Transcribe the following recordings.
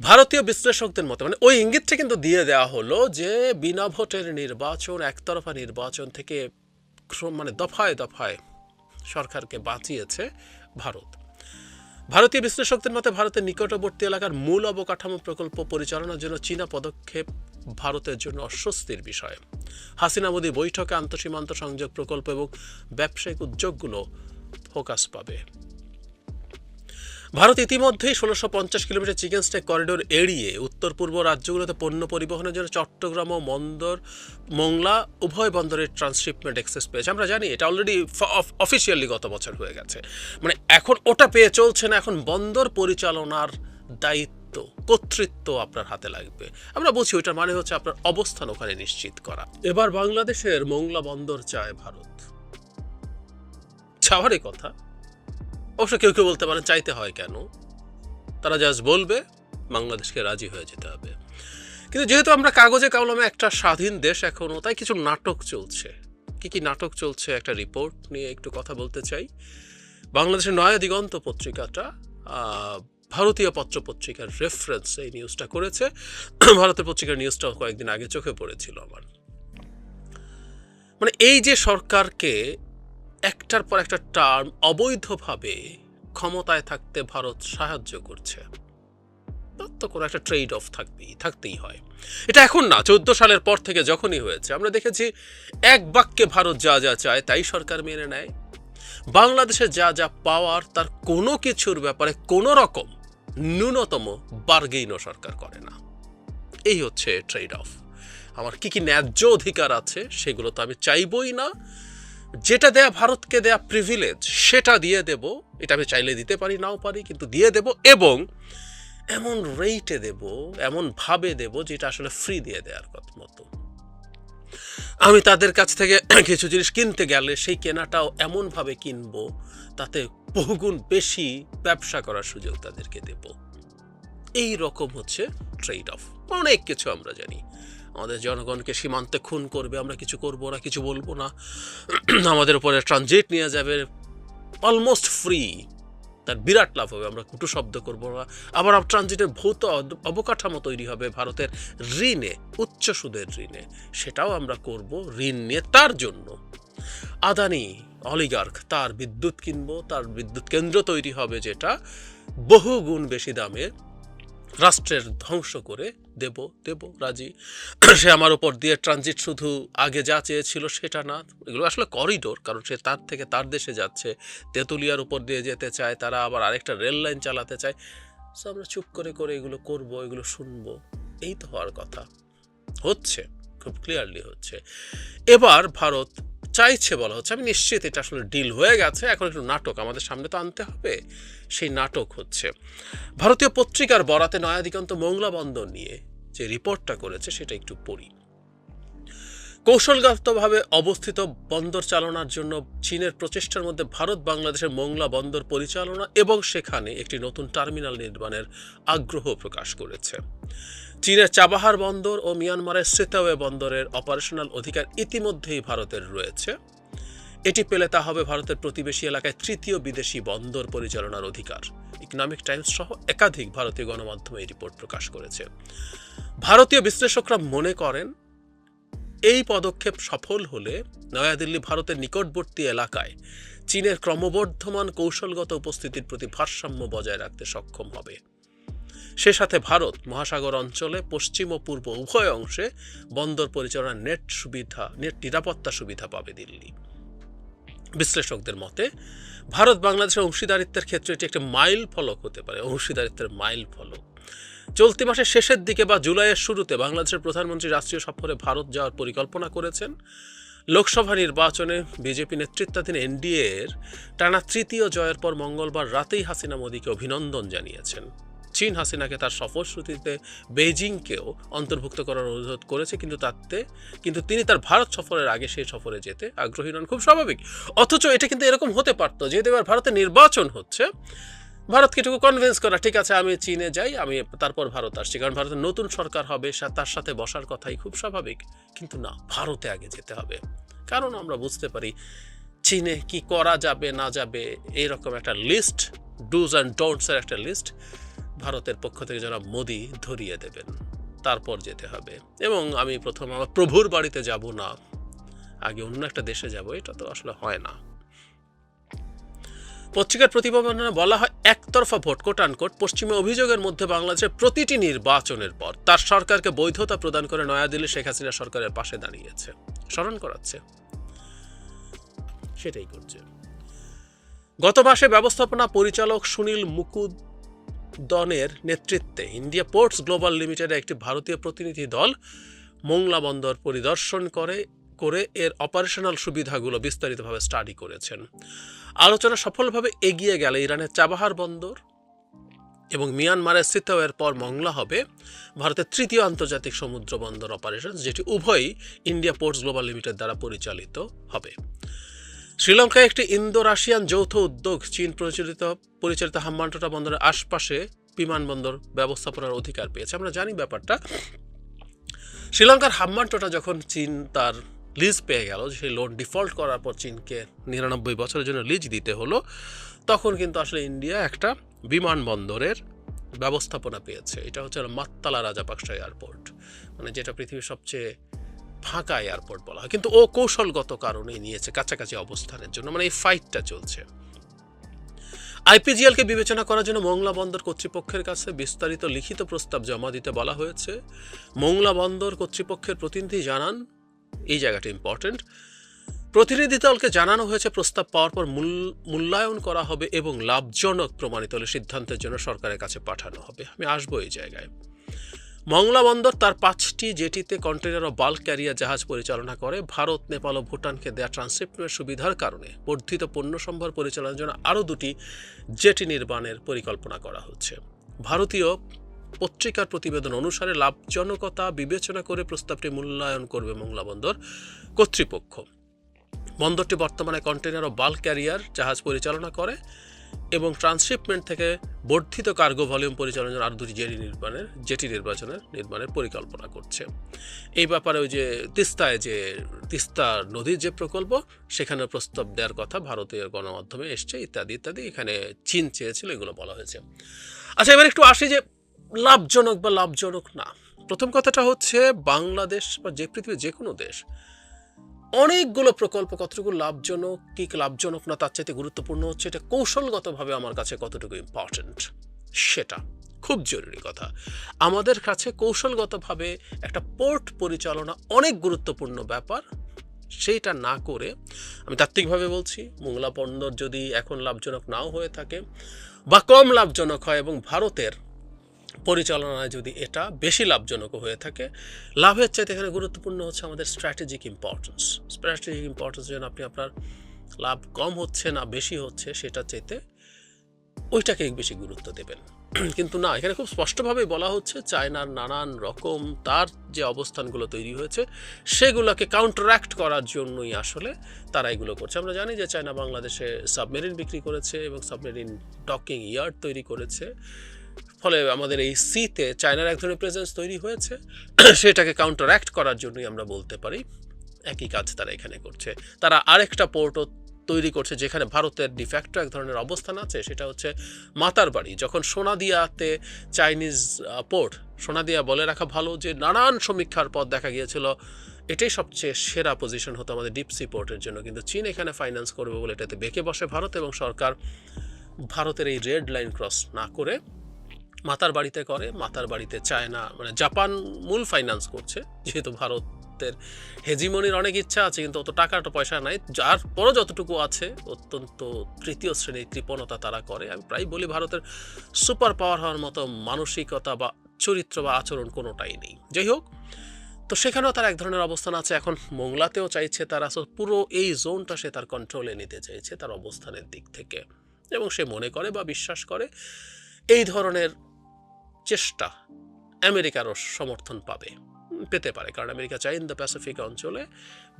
ভারতীয় বিশ্লেষকদের মতে মানে ওই ইঙ্গিতটা কিন্তু দিয়ে দেওয়া হলো যে বিনা ভোটের নির্বাচন, একতরফা নির্বাচন থেকে মানে দফায় দফায় সরকারকে বাঁচিয়েছে ভারত। ভারতীয় বিশ্লেষকদের মতে, ভারতের নিকটবর্তী এলাকার মূল অবকাঠামো প্রকল্প পরিচালনার জন্য চীনা পদক্ষেপ ভারতের জন্য অস্বস্তির বিষয়। হাসিনা মোদী বৈঠকে আন্তঃসীমান্ত সংযোগ প্রকল্প এবং ব্যবসায়িক উদ্যোগগুলো ফোকাস পাবে। ভারত ইতিমধ্যেই ষোলোশো পঞ্চাশ কিলোমিটার চিকেন স্টেক করিডোর এড়িয়ে উত্তর পূর্ব রাজ্যগুলোতে পণ্য পরিবহনের জন্য চট্টগ্রাম ও বন্দর মোংলা, উভয় বন্দরের ট্রান্সশিপমেন্ট এক্সেস পেয়েছে। আমরা জানি এটা অলরেডি অফিসিয়ালি গত বছর হয়ে গেছে। মানে এখন ওটা পেয়ে চলছে না, এখন বন্দর পরিচালনার দায়িত্ব, কর্তৃত্ব আপনার হাতে লাগবে। আমরা বুঝি ওইটার মানে হচ্ছে আপনার অবস্থান ওখানে নিশ্চিত করা। এবার বাংলাদেশের মোংলা বন্দর চায় ভারত। চাওয়ারই কথা। অবশ্য কেউ কেউ বলতে পারেন, চাইতে হয় কেন? তারা জাস্ট বলবে, বাংলাদেশকে রাজি হয়ে যেতে হবে। কিন্তু যেহেতু আমরা কাগজে কলমে একটা স্বাধীন দেশ এখনও তাই কিছু নাটক চলছে। কি কি নাটক চলছে একটা রিপোর্ট নিয়ে একটু কথা বলতে চাই। বাংলাদেশের নয়া দিগন্ত পত্রিকাটা ভারতীয় পত্র পত্রিকার রেফারেন্স এই নিউজটা করেছে। ভারতের পত্রিকার নিউজটা কয়েকদিন আগে চোখে পড়েছিল আমার। মানে এই যে সরকারকে একটার পর একটা টার্ম অবৈধভাবে ক্ষমতায় থাকতে ভারত সাহায্য করছে। তার কোনো একটা ট্রেড অফ থাকবেই থাকতেই হয়। এটা এখন না, চোদ্দ সালের পর থেকে যখনই হয়েছে, আমরা দেখেছি এক বাক্যে ভারত যা যা চায় তাই সরকার মেনে নেয়। বাংলাদেশে যা যা পাওয়ার তার কোনো কিছুর ব্যাপারে কোনো রকম ন্যূনতম বার্গেইনও সরকার করে না। এই হচ্ছে ট্রেড অফ আমার কি কি ন্যায্য অধিকার আছে সেগুলো তো আমি চাইবই না। যেটা দেয়া ভারতকে দেয়া প্রিভিলেজ সেটা দিয়ে দেব। এটা আমি চাইলে দিতে পারি, নাও পারি, কিন্তু দিয়ে দেব এবং এমন রেটে দেব, এমন ভাবে দেব যেটা আসলে ফ্রি দিয়ে দেওয়ার কথা মতো। আমি তাদের কাছ থেকে কিছু জিনিস কিনতে গেলে সেই কেনাটাও এমনভাবে কিনবো, তাতে বহুগুণ বেশি ব্যবসা করার সুযোগ তাদেরকে দেব। এই রকম হচ্ছে ট্রেড অফ অনেক কিছু আমরা জানি। আমাদের জনগণকে সীমান্তে খুন করবে, আমরা কিছু করব না, কিছু বলব না। আমাদের উপরে ট্রানজিট নিয়ে যাবে অলমোস্ট ফ্রি তার বিরাট লাভ হবে, আমরা কুটু শব্দ করব না। আবার ট্রানজিটের ভৌত অবকাঠামো তৈরি হবে ভারতের ঋণে, উচ্চ সুদের ঋণে। সেটাও আমরা করব ঋণ নিয়ে তার জন্য। আদানি অলিগার্ক তার বিদ্যুৎ কিনবো, তার বিদ্যুৎ কেন্দ্র তৈরি হবে যেটা বহু গুণ বেশি দামে। রাষ্ট্রের ধ্বংস করে দেব দেব, রাজি। সে আমার উপর দিয়ে ট্রানজিট শুধু আগে যা চেয়েছিল সেটা না। এগুলো আসলে করিডোর কারণ সে তার থেকে তার দেশে যাচ্ছে। তেঁতুলিয়ার উপর দিয়ে যেতে চায়, তারা আবার আরেকটা রেল লাইন চালাতে চায়। সো আমরা চুপ করে করে এগুলো করব, এগুলো শুনব। এই তো হওয়ার কথা। হচ্ছে, খুব ক্লিয়ারলি হচ্ছে। এবার ভারত চাইছে বলা হচ্ছে, আমি নিশ্চিত এটা আসলে ডিল হয়ে গেছে। এখন একটু নাটক আমাদের সামনে তো আনতে হবে। সেই নাটক হচ্ছে। ভারতীয় পত্রিকার বরাতে নয়া দিগন্ত মোংলা বন্দর নিয়ে যে রিপোর্টটা করেছে সেটা একটু পড়ি। কৌশলগতভাবে অবস্থিত বন্দর চালনার জন্য চীনের প্রচেষ্টার মধ্যে ভারত, বাংলাদেশের মোংলা বন্দর পরিচালনা এবং সেখানে একটি নতুন টার্মিনাল নির্মাণের আগ্রহ প্রকাশ করেছে। চীনের চাবাহার বন্দর ও মিয়ানমারের সেতাওয়ে বন্দরের অপারেশনাল অধিকার ইতিমধ্যেই ভারতের রয়েছে। এটি পেলে তা হবে ভারতের প্রতিবেশী এলাকায় তৃতীয় বিদেশি বন্দর পরিচালনার অধিকার। ইকোনমিক টাইমস সহ একাধিক ভারতীয় গণমাধ্যমে এই রিপোর্ট প্রকাশ করেছে। ভারতীয় বিশ্লেষকরা মনে করেন, এই পদক্ষেপ সফল হলে নয়াদিল্লি ভারতের নিকটবর্তী এলাকায় চীনের ক্রমবর্ধমান কৌশলগত উপস্থিতির প্রতি ভারসাম্য বজায় রাখতে সক্ষম হবে। সে সাথে ভারত মহাসাগর অঞ্চলে পশ্চিম ও পূর্ব উভয় অংশে বন্দর পরিচালনার নেট সুবিধা, নেট নিরাপত্তা সুবিধা পাবে দিল্লি। বিশ্লেষকদের মতে, ভারত বাংলাদেশের অংশীদারিত্বের ক্ষেত্রে এটি একটি মাইল ফলক হতে পারে, অংশীদারিত্বের মাইল ফলক। চলতি মাসের শেষের দিকে বা জুলাইয়ের শুরুতে বাংলাদেশের প্রধানমন্ত্রী রাষ্ট্রীয় সফরে ভারত যাওয়ার পরিকল্পনা করেছেন। লোকসভা নির্বাচনে বিজেপি নেতৃত্বাধীন এনডিএর টানা তৃতীয় জয়ের পর মঙ্গলবার রাতেই হাসিনা মোদীকে অভিনন্দন জানিয়েছেন। চীন হাসিনাকে তার সফরশ্রুতিতে বেইজিংকেও অন্তর্ভুক্ত করার অনুরোধ করেছে, কিন্তু তাতে, কিন্তু তিনি তার ভারত সফরের আগে সেই সফরে যেতে আগ্রহী নন। খুব স্বাভাবিক। অথচ এটা কিন্তু এরকম হতে পারতো, যেহেতু এবার ভারতে নির্বাচন হচ্ছে। ভারতকে এটুকু কনভিন্স করা, ঠিক আছে, আমি চীনে যাই, আমি তারপর ভারত আসছি, কারণ ভারতের নতুন সরকার হবে তার সাথে বসার কথাই খুব স্বাভাবিক। কিন্তু না, ভারতে আগে যেতে হবে। কারণ আমরা বুঝতে পারি, চীনে কি করা যাবে, না যাবে, এরকম একটা লিস্ট ডুজ অ্যান্ড ডোন্টসের একটা লিস্ট ভারতের পক্ষ থেকে যারা মোদি ধরিয়ে দেবেন। তারপর যেতে হবে। এবং আমি প্রথম আমার প্রভুর বাড়িতে যাব না। আগে অন্য একটা দেশে যাব, এটা তো আসলে হয় না। পত্রিকার প্রতিবেদনে বলা হয়, একতরফা ভোট কোট আনকোট পশ্চিমে অভিযোগের মধ্যে বাংলাদেশের প্রতিটি নির্বাচনের পর তার সরকারকে বৈধতা প্রদান করে নয়াদিল্লি শেখ হাসিনা সরকারের পাশে দাঁড়িয়েছে। স্মরণ করাচ্ছে। সেটাই করছে। গত মাসে ব্যবস্থাপনা পরিচালক সুনীল মুকুদনের নেতৃত্বে ইন্ডিয়া পোর্টস গ্লোবাল লিমিটেডের একটি ভারতীয় প্রতিনিধি দল মোংলা বন্দর পরিদর্শন করে করে এর অপারেশনাল সুবিধাগুলো বিস্তারিতভাবে স্টাডি করেছেন। আলোচনা সফলভাবে এগিয়ে গেলে ইরানের চাবাহার বন্দর এবং মিয়ানমারের সিতাওয়ের পর মংলা হবে ভারতের তৃতীয় আন্তর্জাতিক সমুদ্র বন্দর অপারেশন, যেটি উভয়ই ইন্ডিয়া পোর্টস গ্লোবাল লিমিটেড দ্বারা পরিচালিত হবে। শ্রীলঙ্কায় একটি ইন্দো রাশিয়ান যৌথ উদ্যোগ চীন পরিচালিত পরিচালিত হাম্বানটোটা বন্দরের আশপাশে বিমানবন্দর ব্যবস্থাপনার অধিকার পেয়েছে। আমরা জানি ব্যাপারটা। শ্রীলঙ্কার হাম্বানটোটা যখন চীন তার লিজ পেয়ে গেল, সেই লোন ডিফল্ট করার পর চীনকে নিরানব্বই বছরের জন্য লিজ দিতে হলো, তখন কিন্তু আসলে ইন্ডিয়া একটা বিমানবন্দরের ব্যবস্থাপনা পেয়েছে। এটা হচ্ছে মাত্তালা রাজাপাকসা এয়ারপোর্ট। মানে যেটা পৃথিবীর সবচেয়ে ফাঁকা এয়ারপোর্ট বলা হয়। কিন্তু ও কৌশলগত কারণেই নিয়েছে কাছাকাছি অবস্থানের জন্য মানে এই ফাইটটা চলছে। আইপিজিএলকে বিবেচনা করার জন্য মোংলা বন্দর কর্তৃপক্ষের কাছে বিস্তারিত লিখিত প্রস্তাব জমা দিতে বলা হয়েছে। মোংলা বন্দর কর্তৃপক্ষের প্রতিনিধি জানান, এই জায়গাটা ইম্পর্টেন্ট প্রতিনিধি দলকে জানানো হয়েছে, প্রস্তাব পাওয়ার পর মূল- মূল্যায়ন করা হবে এবং লাভজনক প্রমাণিত হলে সিদ্ধান্তের জন্য সরকারের কাছে পাঠানো হবে। আমি আসব এই জায়গায়। মংলা বন্দর তার পাঁচটি জেটিতে কন্টেনার ও বাল্ক ক্যারিয়ার জাহাজ পরিচালনা করে। ভারত, নেপাল ও ভুটানকে দেয়া ট্রান্সশিপমেন্ট সুবিধার কারণে বর্ধিত পণ্য সম্ভার পরিচালনার জন্য আরও দুটি জেটি নির্মাণের পরিকল্পনা করা হচ্ছে। ভারতীয় পত্রিকার প্রতিবেদন অনুসারে লাভজনকতা বিবেচনা করে প্রস্তাবটি মূল্যায়ন করবে মংলা বন্দর কর্তৃপক্ষ। বন্দরটি বর্তমানে কন্টেনার ও বাল্ক ক্যারিয়ার জাহাজ পরিচালনা করে। এবং ট্রান্সশিপমেন্ট থেকে বর্ধিত কার্গো ভলিউম পরিচালনার আরও দুটি জেটি নির্মাণের, জেটি নির্বাচনের নির্মাণের পরিকল্পনা করছে। এই ব্যাপারে ওই যে তিস্তায় যে, তিস্তা নদীর যে প্রকল্প, সেখানে প্রস্তাব দেওয়ার কথা ভারতীয় গণমাধ্যমে এসছে, ইত্যাদি ইত্যাদি, এখানে চীন চেয়েছিল, এগুলো বলা হয়েছে। আচ্ছা এবার একটু আসি যে লাভজনক বা লাভজনক না। প্রথম কথাটা হচ্ছে বাংলাদেশ বা যে পৃথিবীর যে কোনো দেশ অনেকগুলো প্রকল্প কতটুকু লাভজনক, কি লাভজনক না তার চাইতে গুরুত্বপূর্ণ হচ্ছে এটা কৌশলগতভাবে আমার কাছে কতটুকু ইম্পর্ট্যান্ট সেটা খুব জরুরি কথা। আমাদের কাছে কৌশলগতভাবে একটা পোর্ট পরিচালনা অনেক গুরুত্বপূর্ণ ব্যাপার। সেইটা না করে, আমি তাত্ত্বিকভাবে বলছি, মোংলা বন্দর যদি এখন লাভজনক নাও হয়ে থাকে বা কম লাভজনক হয় এবং ভারতের পরিচালনায় যদি এটা বেশি লাভজনক হয়ে থাকে। লাভের চাইতে এখানে গুরুত্বপূর্ণ হচ্ছে আমাদের স্ট্র্যাটেজিক ইম্পর্টেন্স স্ট্র্যাটেজিক ইম্পর্টেন্স যেন আপনি আপনার লাভ কম হচ্ছে না বেশি হচ্ছে সেটা চাইতে ওইটাকে বেশি গুরুত্ব দেবেন। কিন্তু না, এখানে খুব স্পষ্টভাবে বলা হচ্ছে চায়নার নানান রকম তার যে অবস্থানগুলো তৈরি হয়েছে সেগুলোকে কাউন্টারাক্ট করার জন্যই আসলে তারা এগুলো করছে। আমরা জানি যে চায়না বাংলাদেশে সাবমেরিন বিক্রি করেছে এবং সাবমেরিন ডকিং ইয়ার্ড তৈরি করেছে। ফলে আমাদের এই সিতে চায়নার এক ধরনের প্রেজেন্স তৈরি হয়েছে। সেটাকে কাউন্টারাক্ট করার জন্যই আমরা বলতে পারি, একই কাজ তারা এখানে করছে। তারা আরেকটা পোর্টও তৈরি করছে যেখানে ভারতের ডিফ্যাক্টো এক ধরনের অবস্থান আছে, সেটা হচ্ছে মাতার বাড়ি। যখন সোনাদিয়াতে চাইনিজ পোর্ট সোনাদিয়া বলে রাখা ভালো যে নানান সমীক্ষার পথ দেখা গিয়েছিল, এটাই সবচেয়ে সেরা পজিশন হতো আমাদের ডিপসি পোর্টের জন্য। কিন্তু চীন এখানে ফাইন্যান্স করবে বলে এটাতে বেঁকে বসে ভারত এবং সরকার ভারতের এই রেড লাইন ক্রস না করে মাতার বাড়িতে করে, মাতার বাড়িতে চায় না। মানে জাপান মূল ফাইন্যান্স করছে, যেহেতু ভারতের হেজিমনির অনেক ইচ্ছা আছে, কিন্তু অত টাকাটা পয়সা নাই। যার পরও যতটুকু আছে, অত্যন্ত তৃতীয় শ্রেণির কৃপণতা তারা করে। আমি প্রায় বলি ভারতের সুপার পাওয়ার হওয়ার মতো মানসিকতা বা চরিত্র বা আচরণ কোনোটাই নেই। যাই হোক, তো সেখানেও তার এক ধরনের অবস্থান আছে। এখন মোংলাতেও চাইছে তারা পুরো এই জোনটা সে তার কন্ট্রোলে নিতে চাইছে তার অবস্থানের দিক থেকে। এবং সে মনে করে বা বিশ্বাস করে, এই ধরনের চেষ্টা আমেরিকারও সমর্থন পাবে, পেতে পারে। কারণ আমেরিকা চাই ইন দ্য প্যাসিফিক অঞ্চলে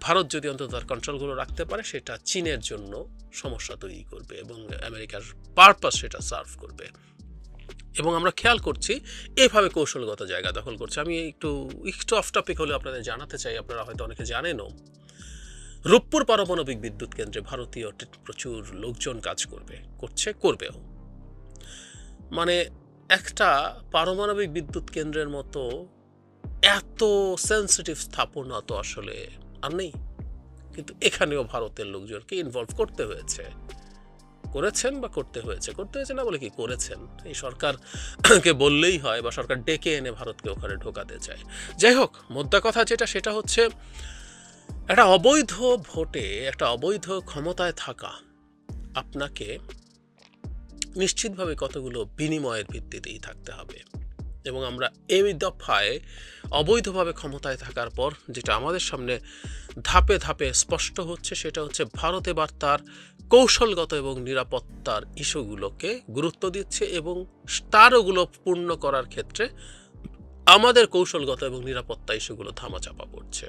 ভারত যদি অন্তত তার কন্ট্রোলগুলো রাখতে পারে, সেটা চীনের জন্য সমস্যা তৈরি করবে এবং আমেরিকার পারপাস সেটা সার্ভ করবে। এবং আমরা খেয়াল করছি, এভাবে কৌশলগত জায়গা দখল করছে। আমি একটু একটু অফ টপিক হলে আপনাদের জানাতে চাই, আপনারা হয়তো অনেকে জানেনও। রূপপুর পারমাণবিক বিদ্যুৎ কেন্দ্রে ভারতীয় প্রচুর লোকজন কাজ করবে, করছে, করবেও। মানে একটা পারমাণবিক বিদ্যুৎ কেন্দ্রের মতো এত সেন্সিটিভ স্থাপনা তো আসলে আর নেই। কিন্তু এখানেও ভারতের লোকজনকে ইনভলভ করতে হয়েছে। করেছেন বা করতে হয়েছে? করতে হয়েছে না বলে কি করেছেন? এই সরকারকে বললেই হয় বা সরকার ডেকে এনে ভারতকে ওখানে ঢোকাতে চায়। যাই হোক, মোদ্দা কথা যেটা, সেটা হচ্ছে একটা অবৈধ ভোটে, একটা অবৈধ ক্ষমতায় থাকা আপনাকে নিশ্চিতভাবে কতগুলো বিনিময়ের ভিত্তিতেই থাকতে হবে। এবং আমরা এই দফায় অবৈধভাবে ক্ষমতায় থাকার পর যেটা আমাদের সামনে ধাপে ধাপে স্পষ্ট হচ্ছে সেটা হচ্ছে ভারত এবার তার কৌশলগত এবং নিরাপত্তার ইস্যুগুলোকে গুরুত্ব দিচ্ছে এবং তার ওগুলো পূর্ণ করার ক্ষেত্রে আমাদের কৌশলগত এবং নিরাপত্তা ইস্যুগুলো ধামাচাপা পড়ছে।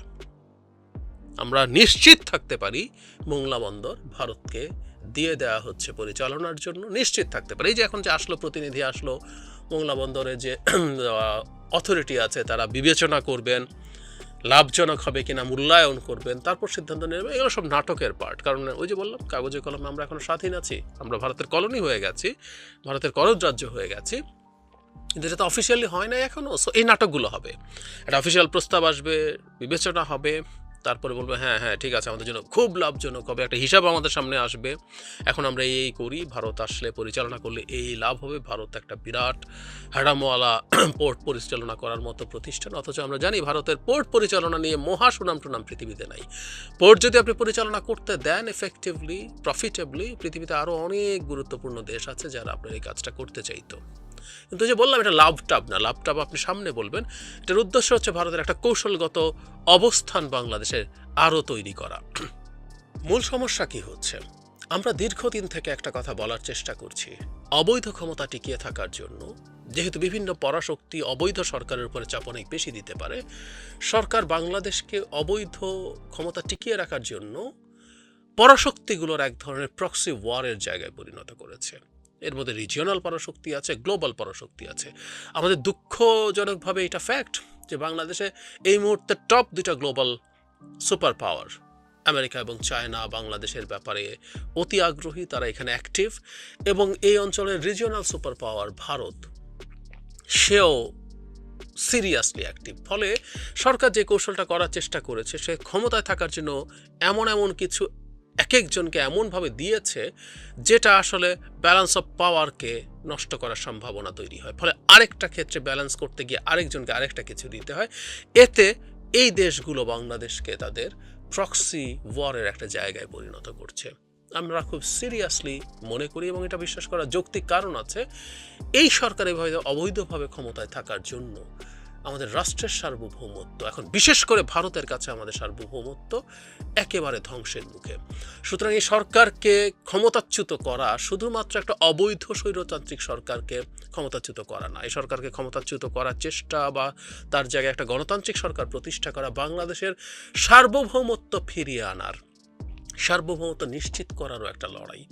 আমরা নিশ্চিত থাকতে পারি মোংলা বন্দর ভারতকে দিয়ে দেওয়া হচ্ছে পরিচালনার জন্য। নিশ্চিত থাকতে পারে। এই যে এখন যে আসলো, প্রতিনিধি আসলো, মোংলা বন্দরে যে অথরিটি আছে, তারা বিবেচনা করবেন, লাভজনক হবে কিনা, মূল্যায়ন করবেন, তারপর সিদ্ধান্ত নেবে। এগুলো সব নাটকের পার্ট কারণ ওই যে বললাম, কাগজে কলমে আমরা এখন স্বাধীন আছি। আমরা ভারতের কলোনি হয়ে গেছি, ভারতের করজ রাজ্য হয়ে গেছি। কিন্তু এটা তো অফিসিয়ালি হয় না এখনও সো এই নাটকগুলো হবে। একটা অফিসিয়াল প্রস্তাব আসবে, বিবেচনা হবে। তারপরে বলবে হ্যাঁ হ্যাঁ ঠিক আছে, আমাদের জন্য খুব লাভজনক হবে। একটা হিসাব আমাদের সামনে আসবে। এখন আমরা এই করি, ভারত আসলে পরিচালনা করলে এই লাভ হবে। ভারত একটা বিরাট হ্যাডামওয়ালা পোর্ট পরিচালনা করার মতো প্রতিষ্ঠান। অথচ আমরা জানি ভারতের পোর্ট পরিচালনা নিয়ে মহা সুনাম টুনাম পৃথিবীতে নাই। পোর্ট যদি আপনি পরিচালনা করতে দেন এফেক্টিভলি প্রফিটেবলি পৃথিবীতে আরও অনেক গুরুত্বপূর্ণ দেশ আছে যারা আপনার এই কাজটা করতে চাইতো। কিন্তু যে বললাম, এটা লাভটাব না লাভটাব আপনি সামনে বলবেন, এটার উদ্দেশ্য হচ্ছে ভারতের একটা কৌশলগত অবস্থান বাংলাদেশের আরও তৈরি করা। মূল সমস্যা কি হচ্ছে? আমরা দীর্ঘদিন থেকে একটা কথা বলার চেষ্টা করছি, অবৈধ ক্ষমতা টিকিয়ে থাকার জন্য। যেহেতু বিভিন্ন পরাশক্তি অবৈধ সরকারের উপরে চাপ অনেক বেশি দিতে পারে, সরকার বাংলাদেশকে অবৈধ ক্ষমতা টিকিয়ে রাখার জন্য পরাশক্তিগুলোর এক ধরনের প্রক্সি ওয়ারের জায়গায় পরিণত করেছে। এর মধ্যে রিজিওনাল পরাশক্তি আছে গ্লোবাল পরাশক্তি আছে। আমাদের দুঃখজনকভাবে এটা ফ্যাক্ট যে বাংলাদেশে এই মুহূর্তে টপ দুইটা গ্লোবাল সুপার পাওয়ার আমেরিকা এবং চায়না বাংলাদেশের ব্যাপারে অতি আগ্রহী, তারা এখানে অ্যাক্টিভ এবং এই অঞ্চলের রিজিওনাল সুপার পাওয়ার ভারত, সেও সিরিয়াসলি অ্যাক্টিভ ফলে সরকার যে কৌশলটা করার চেষ্টা করেছে, সে ক্ষমতায় থাকার জন্য এমন এমন কিছু এক একজনকে এমনভাবে দিয়েছে যেটা আসলে ব্যালেন্স অফ পাওয়ারকে নষ্ট করার সম্ভাবনা তৈরি হয়। ফলে আরেকটা ক্ষেত্রে ব্যালেন্স করতে গিয়ে আরেকজনকে আরেকটা কিছু দিতে হয়। এতে এই দেশগুলো বাংলাদেশকে তাদের প্রক্সি ওয়ারের একটা জায়গায় পরিণত করছে। আমরা খুব সিরিয়াসলি মনে করি এবং এটা বিশ্বাস করার যৌক্তিক কারণ আছে, এই সরকার এভাবে অবৈধভাবে ক্ষমতায় থাকার জন্য আমাদের রাষ্ট্রের সার্বভৌমত্ব, এখন বিশেষ করে ভারতের কাছে আমাদের সার্বভৌমত্ব একেবারে ধ্বংসের মুখে। সুতরাং এই সরকারকে ক্ষমতাচ্যুত করা শুধুমাত্র একটা অবৈধ স্বৈরতান্ত্রিক সরকারকে ক্ষমতাচ্যুত করা না। এই সরকারকে ক্ষমতাচ্যুত করার চেষ্টা বা তার জায়গায় একটা গণতান্ত্রিক সরকার প্রতিষ্ঠা করা বাংলাদেশের সার্বভৌমত্ব ফিরিয়ে আনার, সার্বভৌমত্ব নিশ্চিত করারও একটা লড়াই।